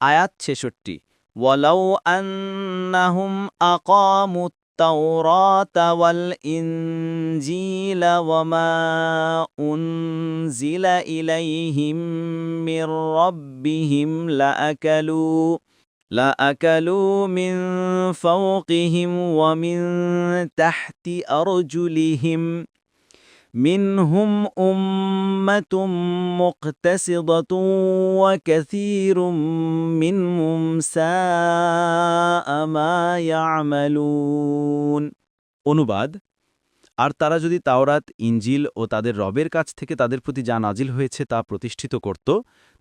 আয়াত ছেষট্টি ওয়ালাউ আন্নাহুম আকামুত التوراة والإنجيل وما أنزل إليهم من ربهم لأكلوا لأكلوا من فوقهم ومن تحت أرجلهم মিনহুম أمة مقتصدة وكثير منهم ساء ما يعملون অনুবাদ, আর তারা যদি তাওরাত ইঞ্জিল ও তাদের রবের কাছ থেকে তাদের প্রতি যা নাজিল হয়েছে তা প্রতিষ্ঠিত করত,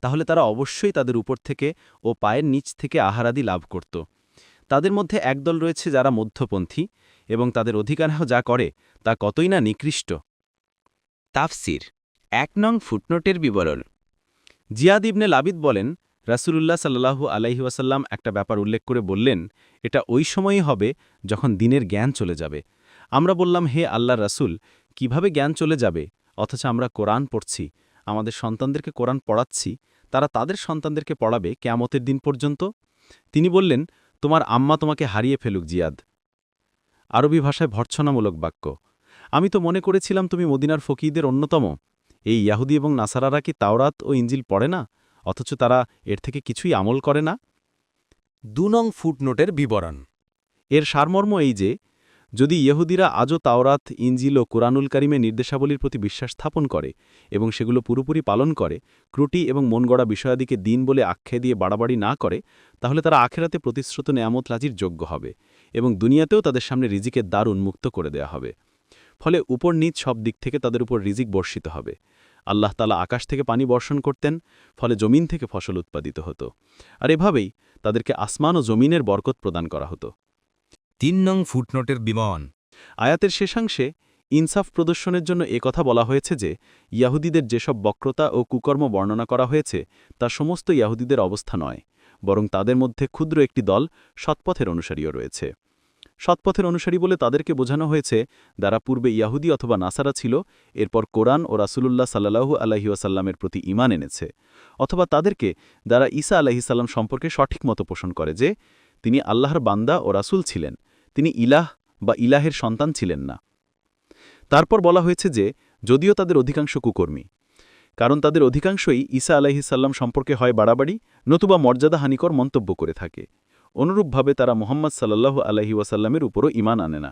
তাহলে তারা অবশ্যই তাদের উপর থেকে ও পায়ের নিচ থেকে আহারাদি লাভ করত। তাদের মধ্যে একদল রয়েছে যারা মধ্যপন্থী এবং তাদের অধিকারহ যা করে তা কতই না নিকৃষ্ট। তাফসির, এক নং ফুটনোটের বিবরণ। জিয়াদ ইবনে লাবিদ বলেন, রাসূলুল্লাহ সাল্লাহু আলাইহি ওয়াসাল্লাম একটা ব্যাপার উল্লেখ করে বললেন, এটা ওই সময়ই হবে যখন দিনের জ্ঞান চলে যাবে। আমরা বললাম, হে আল্লাহ রাসূল, কীভাবে জ্ঞান চলে যাবে? অথচ আমরা কোরআন পড়ছি, আমাদের সন্তানদেরকে কোরআন পড়াচ্ছি, তারা তাদের সন্তানদেরকে পড়াবে কেয়ামতের দিন পর্যন্ত? তিনি বললেন, তোমার আম্মা তোমাকে হারিয়ে ফেলুক জিয়াদ। আরবি ভাষায় ভর্ৎসনামূলক বাক্য। আমি তো মনে করেছিলাম তুমি মদিনার ফকিদের অন্যতম। এই ইয়াহুদি এবং নাসারারা কি তাওরাত ও ইঞ্জিল পড়ে না? অথচ তারা এর থেকে কিছুই আমল করে না? দু নং ফুটনোটের বিবরণ। এর সারমর্ম এই যে যদি ইহুদিরা আজও তাওরাত ইঞ্জিল ও কোরআনুল কারিমে নির্দেশাবলীর প্রতি বিশ্বাস স্থাপন করে এবং সেগুলো পুরোপুরি পালন করে ক্রুটি এবং মনগড়া বিষয়াদিকে দিন বলে আখ্যে দিয়ে বাড়াবাড়ি না করে তাহলে তারা আখেরাতে প্রতিশ্রুত নেয়ামত লাজির যোগ্য হবে এবং দুনিয়াতেও তাদের সামনে রিজিকের দ্বার উন্মুক্ত করে দেয়া হবে। ফলে উপর নিচ সব দিক থেকে তাদের উপর রিজিক বর্ষিত হবে। আল্লাহ তালা আকাশ থেকে পানি বর্ষণ করতেন ফলে জমিন থেকে ফসল উৎপাদিত হতো। আর এভাবেই তাদেরকে আসমান ও জমিনের বরকত প্রদান করা হতো। তিন নং ফুটনোটের বিবরণ আয়াতের শেষাংশে ইনসাফ প্রদর্শনের জন্য কথা বলা হয়েছে যে ইয়াহুদীদের যেসব বক্রতা ও কুকর্ম বর্ণনা করা হয়েছে তা সমস্ত ইয়াহুদীদের অবস্থা নয় বরং তাদের মধ্যে ক্ষুদ্র একটি দল সৎপথের অনুসারীও রয়েছে। সৎপথের অনুসারী বলে তাদেরকে বোঝানো হয়েছে, যারা পূর্বে ইয়াহুদি অথবা নাসারা ছিল, এরপর কোরআন ও রাসুলুল্লাহ সাল্লাহু আলহিউসাল্লামের প্রতি ইমান এনেছে, অথবা তাদেরকে যারা ঈসা আলাহিসাল্লাম সম্পর্কে সঠিক মতো পোষণ করে যে, তিনি আল্লাহর বান্দা ও রাসুল ছিলেন, তিনি ইলাহ বা ইলাহের সন্তান ছিলেন না। তারপর বলা হয়েছে যে, যদিও তাদের অধিকাংশ কুকর্মী, কারণ তাদের অধিকাংশই ঈসা আলাহিসাল্লাম সম্পর্কে হয় বাড়াবাড়ি, নতুবা মর্যাদাহানিকর মন্তব্য করে থাকে। অনুরূপভাবে তারা মোহাম্মদ সাল্লাহ আলহি ওয়াসাল্লামের উপরও ইমান আনে না।